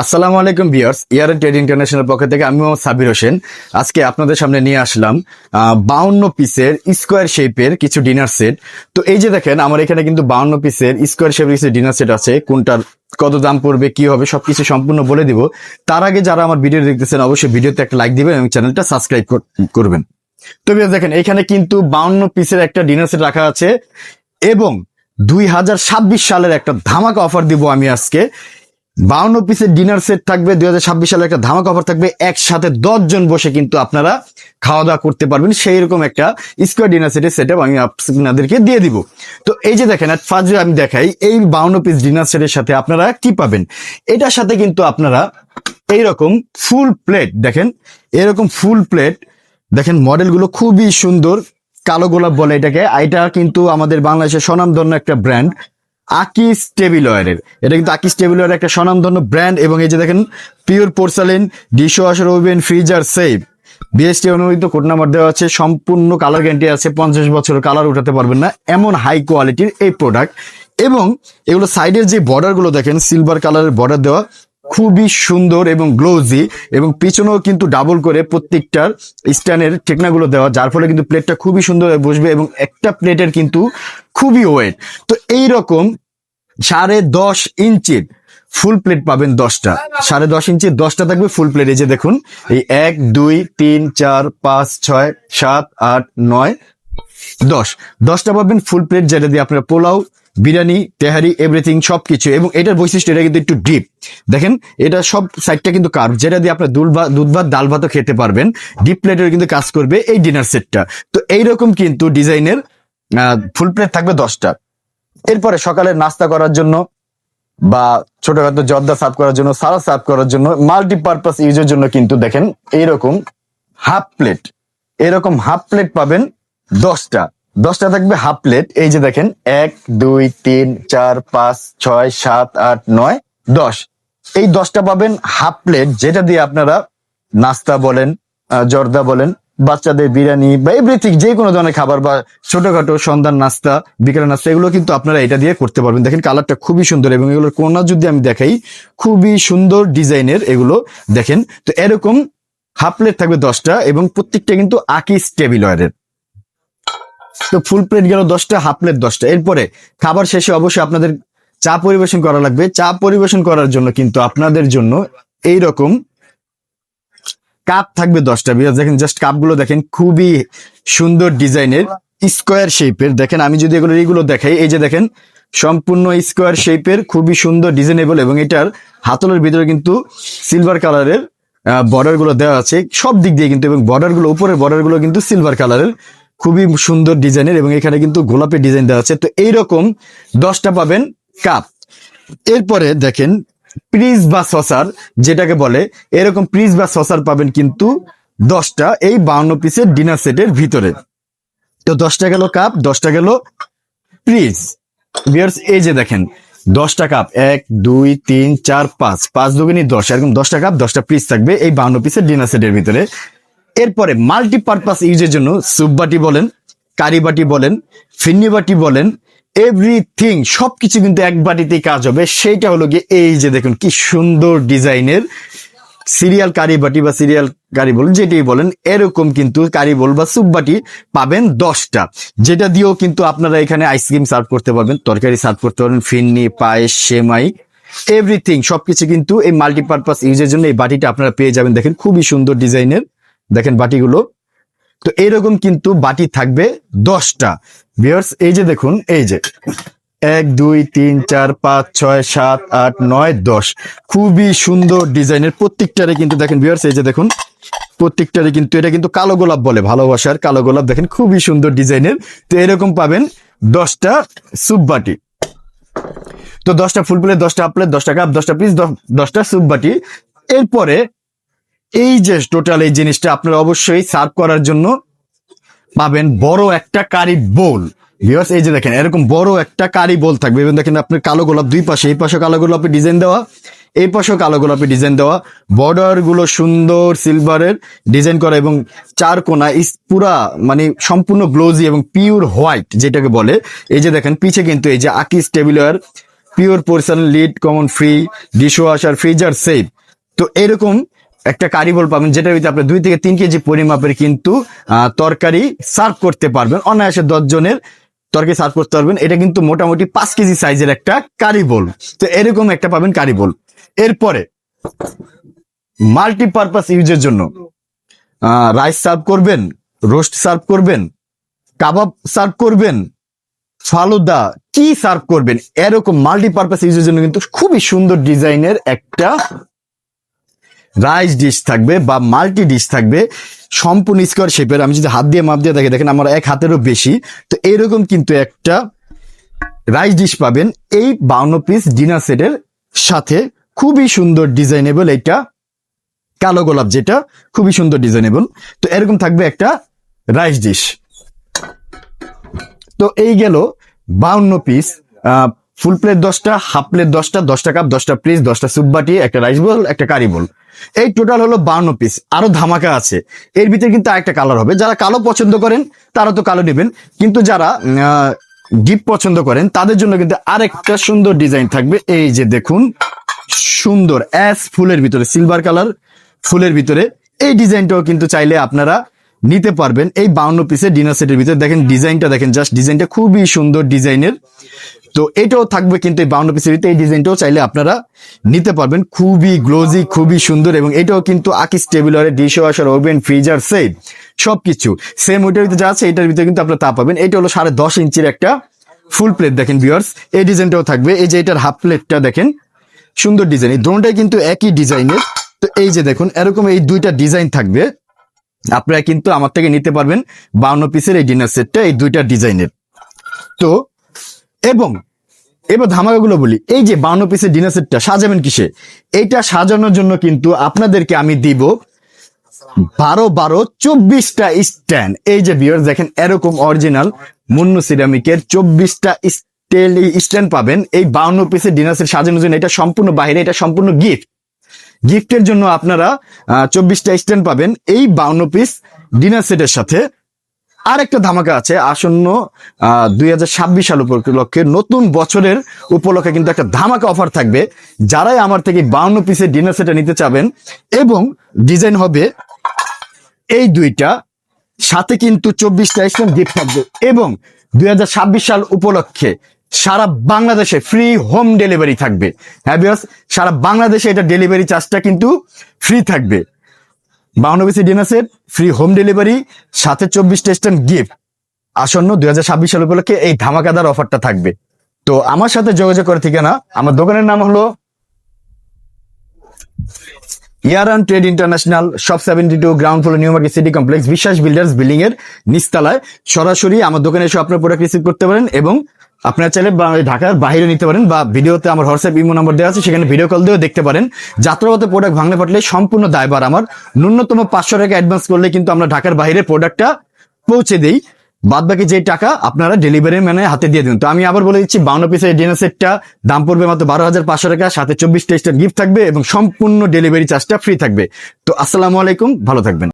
আসসালামু আলাইকুম বিয়ার্স ইয়ার trade international পক্ষ থেকে আমি সাবির হোসেন। আজকে আপনাদের সামনে নিয়ে আসলাম বাউন্ন পিসের স্কোয়ার শেপের কিছু ডিনার সেট। তো এই যে দেখেন, আমার এখানে কিন্তু বাউন্ন পিসের স্কোয়ার শেপের কিছু ডিনার সেট আছে, কোনটার কত দাম পড়বে, কি হবে, সবকিছু সম্পূর্ণ বলে দিব। তার আগে যারা আমার ভিডিও দেখতেছেন, অবশ্যই ভিডিওতে একটা লাইক দিবেন এবং চ্যানেলটা সাবস্ক্রাইব করবেন। তো দেখেন, এখানে কিন্তু বাউন্ন পিসের একটা ডিনার সেট রাখা আছে এবং দুই হাজার ছাব্বিশ সালের একটা ধামাকা অফার দিব আমি আজকে। বাউন্ন পিসের ডিনার সেট থাকবে, দুই হাজার ছাব্বিশ সালে একটা ধামাকা অফার থাকবে। একসাথে দশ জন বসে কিন্তু আপনারা খাওয়া দাওয়া করতে পারবেন। সেই রকম একটা স্কোয়ার ডিনার সেটের সেট আমি আপনাদেরকে দিয়ে দিব। তো এই যে দেখেন ফার্স্ট আমি দেখাই, এই বাউন্ন পিস ডিনার সেটের সাথে আপনারা কি পাবেন? এটার সাথে কিন্তু আপনারা এইরকম ফুল প্লেট দেখেন, এরকম ফুল প্লেট দেখেন মডেলগুলো খুবই সুন্দর, কালো গোলাপ বলে এটাকে। এটা কিন্তু আমাদের বাংলাদেশের স্বনামধন্য একটা ব্র্যান্ড আকিস টেবিল এটা কিন্তু আকিস টেবিল একটা স্বনামধন্য ব্র্যান্ড এবং এই যে দেখেন pure porcelain dish washer oven freezer safe BST অনুমোদিত কোড নাম্বার দেওয়া আছে, সম্পূর্ণ কালার গ্যারান্টি আছে, পঞ্চাশ বছর কালার উঠাতে পারবেন না, এমন হাই কোয়ালিটির এই প্রোডাক্ট এবং এগুলো সাইডের যে বর্ডারগুলো দেখেন সিলভার কালারের বর্ডার দেওয়া খুবই সুন্দর এবং গ্লোজি এবং পিছনেও কিন্তু ডাবল করে প্রত্যেকটার স্ট্যান্ডের টেকনাগুলো দেওয়া, যার ফলে কিন্তু প্লেটটা খুবই সুন্দর বসবে এবং একটা প্লেটের কিন্তু খুবই ওয়েট তো এই রকম সাড়ে দশ ইঞ্চির ফুল প্লেট পাবেন দশটা। সাড়ে দশ ইঞ্চির দশটা থাকবে ফুল প্লেট এই যে দেখুন, এই এক, দুই, তিন, চার, পাঁচ, ছয়, সাত, আট, নয়, দশ। দশটা পাবেন ফুল প্লেট যেটা দিয়ে আপনারা পোলাও বিরিয়ানি, তেহারি এভরিথিং সবকিছু। এবং এটার বৈশিষ্ট্য, এটা কিন্তু একটু ডিপ দেখেন, এটা সব সাইডটা কিন্তু কার্ভ যেটা দিয়ে আপনার দুধ ভাত দুধ ভাত ডাল ভাতও খেতে পারবেন। ডিপ প্লেটের কিন্তু কাজ করবে এই ডিনার সেটটা তো এইরকম কিন্তু ডিজাইনের ফুল প্লেট থাকবে দশটা। এরপরে সকালে নাস্তা করার জন্য বা ছোটখাটো জর্দা সার্ভ করার জন্য সারা সার্ভ করার জন্য মাল্টিপারপাস ইউজের জন্য কিন্তু দেখেন, এইরকম হাফ প্লেট এরকম হাফ প্লেট পাবেন দশটা। দশটা থাকবে হাফ প্লেট। এই যে দেখেন, এক, দুই, তিন, চার, পাঁচ, ছয়, সাত, আট, নয়, দশ। এই দশটা পাবেন হাফ প্লেট, যেটা দিয়ে আপনারা নাস্তা বলেন জর্দা বলেন, বাচ্চাদের বিরিয়ানি বা এভরিথিং, যে কোনো ধরনের খাবার বা ছোটখাটো সন্ধ্যার নাস্তা, বিকেলের নাস্তা, এগুলো কিন্তু আপনারা এটা দিয়ে করতে পারবেন। দেখেন কালারটা খুবই সুন্দর এবং এগুলোর কোনা যদি আমি দেখাই, খুবই সুন্দর ডিজাইনের এগুলো দেখেন। তো এরকম হাফ প্লেট থাকবে দশটা এবং প্রত্যেকটা কিন্তু আকিস টেবিল ওয়ারের। তো ফুল প্লেট গেল দশটা হাফ প্লেট দশটা। এরপরে খাবার শেষে অবশ্যই আপনাদের চা পরিবেশন করা লাগবে। চা পরিবেশন করার জন্য কিন্তু আপনাদের জন্য এই রকম কাপ থাকবে দশটা। বিকজ দেখেন জাস্ট কাপগুলো দেখেন, খুবই সুন্দর ডিজাইনের স্কোয়ার শেপের দেখেন, আমি যদি এগুলো এইগুলো দেখাই, এই যে দেখেন, সম্পূর্ণ স্কোয়ার শেপের খুবই সুন্দর ডিজাইনেবল এবং এটার হাতলের ভিতরে কিন্তু সিলভার কালারের বর্ডারগুলো দেওয়া আছে। সব দিক দিয়ে কিন্তু, এবং বর্ডারগুলো, উপরের বর্ডারগুলো কিন্তু সিলভার কালারের খুবই সুন্দর ডিজাইনের এবং এখানে কিন্তু গোলাপের ডিজাইন দেওয়া আছে। তো এইরকম দশটা পাবেন কাপ। এরপরে দেখেন প্রিজ বা সসার, যেটাকে বলে, এরকম প্রিজ বা সসার পাবেন কিন্তু দশটা এই বাউন্ন পিসের ডিনার সেটের ভিতরে। তো দশটা গেল কাপ, দশটা গেল প্রিজ বিয়ার্স এই যে দেখেন, দশটা কাপ, এক, দুই, তিন, চার, পাঁচ পাঁচ দুগুনি দশ, এরকম দশটা কাপ, দশটা পিস থাকবে এই বাউন্ন পিসের ডিনার সেটের ভিতরে। এরপরে মাল্টিপারপাস ইউজের জন্য সুপ বাটি বলেন কারি বাটি বলেন ফিন্নি বাটি বলেন এভরিথিং সবকিছু কিন্তু এক বাটিতেই কাজ হবে। সেইটা হলো গিয়ে এই যে দেখুন কি সুন্দর ডিজাইনের সিরিয়াল কারি বাটি বা সিরিয়াল কারি বলেন, যেটাই বলেন, এরকম কিন্তু কারি বল বা সুপ বাটি পাবেন দশটা। যেটা দিয়েও কিন্তু আপনারা এখানে আইসক্রিম সার্ভ করতে পারবেন, তরকারি সার্ভ করতে পারবেন, ফিন্নি, পায়েস, সেমাই এভরিথিং সবকিছু কিন্তু এই মাল্টিপারপাস ইউজের জন্য এই বাটিটা আপনারা পেয়ে যাবেন। দেখেন খুবই সুন্দর ডিজাইনের। দেখেন বাটিগুলো। তো এরকম কিন্তু বাটি থাকবে দশটা। ভিউয়ার্স, এই যে দেখুন, এই যে। এক, দুই, তিন, চার, পাঁচ, ছয়, সাত, আট, নয়, দশ। খুবই সুন্দর ডিজাইনের প্রত্যেকটারে কিন্তু দেখেন ভিউয়ার্স, এই যে দেখুন প্রত্যেকটারে কিন্তু এটা কিন্তু কালো গোলাপ বলে, ভালোবাসার কালো গোলাপ। দেখেন, খুবই সুন্দর ডিজাইনের। তো এরকম পাবেন দশটা সুপ বাটি। তো দশটা ফুল প্লেট দশটা আপলেট দশটা কাপ দশটা পিস দশটা সুপ বাটি। এরপরে এই যে টোটাল এই জিনিসটা আপনারা অবশ্যই সার্ভ করার জন্য পাবেন বড় একটা কারি বোল ভিউয়ার্স এই যে দেখেন, এরকম বড় একটা কারি বোল থাকবে। এবং দেখেন আপনার কালো গোলাপ দুই পাশে, এই পাশে কালো গোলাপের ডিজাইন দেওয়া, এই পাশেও কালো গোলাপের ডিজাইন দেওয়া। বর্ডারগুলো সুন্দর সিলভারের ডিজাইন করা এবং চার কোনা ইস- পুরা মানে সম্পূর্ণ গ্লোজি এবং পিওর হোয়াইট যেটাকে বলে। এই যে দেখেন, পিছে কিন্তু এই যে আকিস tableware pure porcelain lead common free dish washer freezer safe তো এরকম একটা কারিবল পাবেন, যেটার ভিতরে আপনি দুই থেকে তিন কেজি পরিমাপের কিন্তু তরকারি সার্ভ করতে পারবেন। অনায়াসে দশ জনের তরকারি সার্ভ করতে পারবেন। এটা কিন্তু মোটামুটি পাঁচ কেজি সাইজের একটা কারিবল তো এরকম একটা পাবেন কারিবল এরপরে মাল্টিপারপাস ইউজের জন্য রাইস সার্ভ করবেন রোস্ট সার্ভ করবেন কাবাব সার্ভ করবেন, ফালুদা, কি সার্ভ করবেন, এরকম মাল্টিপারপাস ইউজের জন্য কিন্তু খুবই সুন্দর ডিজাইনের একটা রাইস ডিশ থাকবে বা মাল্টি ডিশ থাকবে, সম্পূর্ণ স্কোয়ার শেপের। আমি যদি হাত দিয়ে, মাপ দিয়ে দেখে, দেখেন আমার এক হাতেরও বেশি। তো এরকম কিন্তু একটা রাইস ডিশ পাবেন এই বাউন্ন পিস ডিনার সেটের সাথে। খুবই সুন্দর ডিজাইনেবল এটা কালো গোলাপ যেটা, খুবই সুন্দর ডিজাইনেবল। তো এরকম থাকবে একটা রাইস ডিশ। তো এই গেল বাউন্ন পিস ফুল প্লেট দশটা, হাফ প্লেট দশটা দশটা কাপ, দশটা পিস, দশটা স্যুপ বাটি একটা রাইস বোল, একটা কারি বোল। এই টোটাল হলো বাউন্ন পিস আরও ধামাকা আছে। এর ভিতরে কিন্তু আরেকটা কালার হবে। যারা কালো পছন্দ করেন, তারা তো কালো নেবেন। কিন্তু যারা ডিপ পছন্দ করেন, তাদের জন্য কিন্তু আরেকটা সুন্দর ডিজাইন থাকবে। এই যে দেখুন, সুন্দর অ্যাস ফুলের ভিতরে সিলভার কালার ফুলের ভিতরে। এই ডিজাইনটাও কিন্তু চাইলে আপনারা নিতে পারবেন। এই বাউন্ন পিসের ডিনার সেটের ভিতরে দেখেন ডিজাইনটা দেখেন জাস্ট ডিজাইনটা খুবই সুন্দর ডিজাইনের তো এটাও থাকবে কিন্তু এই বাউন্ন পিসের ভিতরে এই ডিজাইনটাও চাইলে আপনারা নিতে পারবেন। খুবই গ্লোজি খুবই সুন্দর এবং এটাও কিন্তু আকিস টেবিলারে dish washer oven, freezer, set, সবকিছু। সেম ওইটার ভিতরে যা আছে, এটার ভিতরে কিন্তু আপনারা তা পাবেন। এটা হলো সাড়ে দশ ইঞ্চির একটা ফুল প্লেট দেখেন ভিউয়ার্স এই ডিজাইনটাও থাকবে। এই যে এটার হাফ প্লেটটা দেখেন, সুন্দর ডিজাইন এই দোনটাই কিন্তু একই ডিজাইনের তো এই যে দেখুন, এরকম এই দুইটা ডিজাইন থাকবে। আপনারা কিন্তু আমার থেকে নিতে পারবেন বাউন্ন পিসের এই ডিনার সেটটা এই দুইটা ডিজাইনের তো এবং এবার ধামাকাগুলো বলি। এই যে বাউন্ন পিসের ডিনার সেটটা সাজাবেন কিসে? এইটা সাজানোর জন্য কিন্তু আপনাদেরকে আমি দিব বারো বারো চব্বিশটা স্ট্যান্ড এই যে বিয়ার দেখেন এরকম অরিজিনাল মুন্নু সিরামিকের চব্বিশটা স্ট্যান্ড পাবেন। এই বাউন্ন পিসের ডিনার সেট সাজানোর জন্য এটা সম্পূর্ণ বাইরে, এটা সম্পূর্ণ গিফট গিফটের জন্য আপনারা চব্বিশটা স্ট্যান্ড পাবেন। এই বাউন্ন পিস ডিনার সেটের সাথে আর একটা ধামাকা আছে, আসন্ন দুই হাজার ছাব্বিশ সাল উপলক্ষে নতুন বছরের উপলক্ষে কিন্তু একটা ধামাকা অফার থাকবে। যারাই আমার থেকে বাউন্ন পিসের ডিনার সেটা নিতে চাবেন, এবং ডিজাইন হবে এই দুইটা, সাথে কিন্তু চব্বিশটা স্ট্যান্ড গিফট থাকবে। এবং দুই হাজার ছাব্বিশ সাল উপলক্ষে সারা বাংলাদেশে ফ্রি হোম ডেলিভারি থাকবে। হ্যাঁ সারা বাংলাদেশে এটা ডেলিভারি চার্জটা কিন্তু ফ্রি থাকবে। বাউন্ন dinner set free home delivery সাথে চব্বিশটা স্ট্যান্ড গিফট আসন্ন দুই হাজার ছাব্বিশ সাল উপলক্ষে এই ধামাকাদার অফারটা থাকবে। তো আমার সাথে যোগাযোগ করে ঠিকানা, আমার দোকানের নাম হলো ইয়ারান trade international, shop seventy two, ground floor, new market city complex, Biswas builders building এর নিচতলায়। সরাসরি আমার দোকানে এসে আপনার প্রোডাক্ট রিসিভ করতে পারেন এবং আপনারা চাইলে ঢাকার বাইরে নিতে পারেন বা ভিডিওতে আমার হোয়াটসঅ্যাপ ইমো নাম্বার দেওয়া আছে, সেখানে ভিডিও কল দিয়েও দেখতে পারেন। যাত্রাগত প্রোডাক্ট ভাঙলে ফাটলে সম্পূর্ণ দায়বার আমার। ন্যূনতম পাঁচশো টাকা অ্যাডভান্স করলে কিন্তু আমরা ঢাকার বাইরে প্রোডাক্টটা পৌঁছে দিই। বাদ বাকি যে টাকা আপনারা ডেলিভারি ম্যানের হাতে দিয়ে দিন। তো আমি আবার বলে দিচ্ছি, বাউন্ন পিসের ডিনার সেটটা দাম পড়বে মাত্র বারো হাজার পাঁচশো টাকা, সাথে চব্বিশ টেস্টের গিফট থাকবে এবং সম্পূর্ণ ডেলিভারি চার্জটা ফ্রি থাকবে। তো আসসালামু আলাইকুম, ভালো থাকবেন।